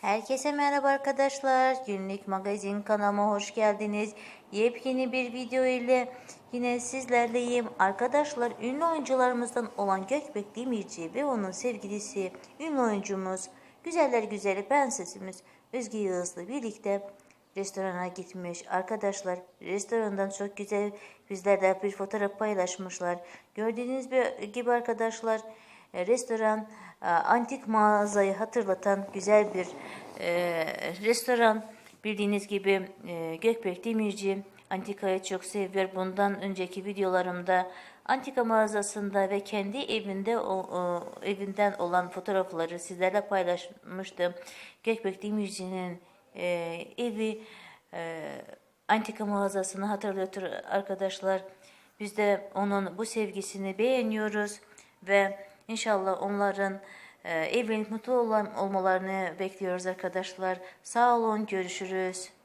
Herkese merhaba arkadaşlar. Günlük magazin kanalıma hoş geldiniz. Yepyeni bir video ile yine sizlerleyim. Arkadaşlar ünlü oyuncularımızdan olan Gökbek Demirci ve onun sevgilisi ünlü oyuncumuz Güzeller Güzeli Prensesimiz Özge Yağız'la birlikte restorana gitmiş. Arkadaşlar restorandan çok güzel bizlerle bir fotoğraf paylaşmışlar. Gördüğünüz gibi arkadaşlar e, restoran antik mağazayı hatırlatan güzel bir e, restoran. Bildiğiniz gibi e, Gökbek Demirci antikayı çok seviyor. Bundan önceki videolarımda antika mağazasında ve kendi evinde o, o, evinden olan fotoğrafları sizlerle paylaşmıştım. Gökbek Demirci'nin e, evi e, antika mağazasını hatırlatır arkadaşlar. Biz de onun bu sevgisini beğeniyoruz ve inşallah onların e, evlenip mutlu olmalarını bekliyoruz arkadaşlar. Sağ olun, görüşürüz.